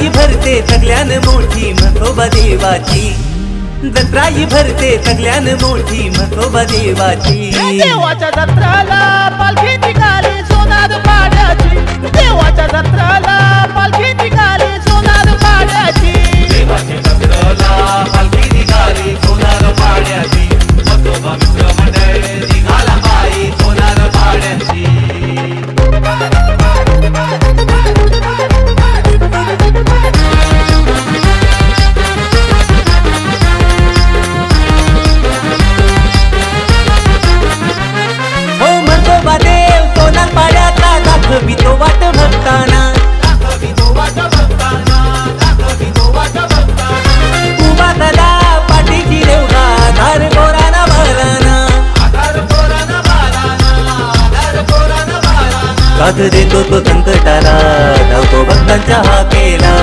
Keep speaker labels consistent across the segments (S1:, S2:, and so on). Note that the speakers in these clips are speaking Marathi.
S1: दत्राई भरते सगळ्यान मोठी म्हसोबा देवाची. दत्राई भरते सगळ्यान मोठी म्हसोबा देवाची.
S2: देवाच्या दत्राला पालखी निघाली सोनार
S1: पाण्याची साथ देतो तो संकटाला धावतो भक्तांच्या हा केला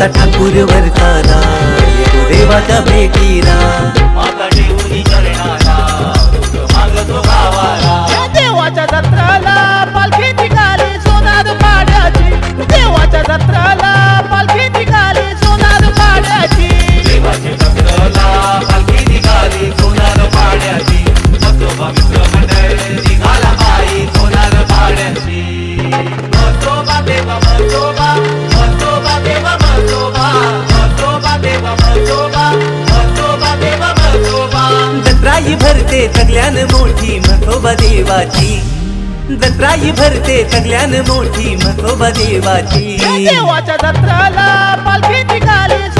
S1: माता ठाकूर वर खाना देवाच्या भेटीला. माता देऊनी
S2: देवाच्या जत्राला.
S1: सगळ्यान मोठी म्हसोबा देवाची. जत्राई भरते सगळ्यान मोठी म्हसोबा देवाची.
S2: देवाच्या जत्राला पालखी निघाली.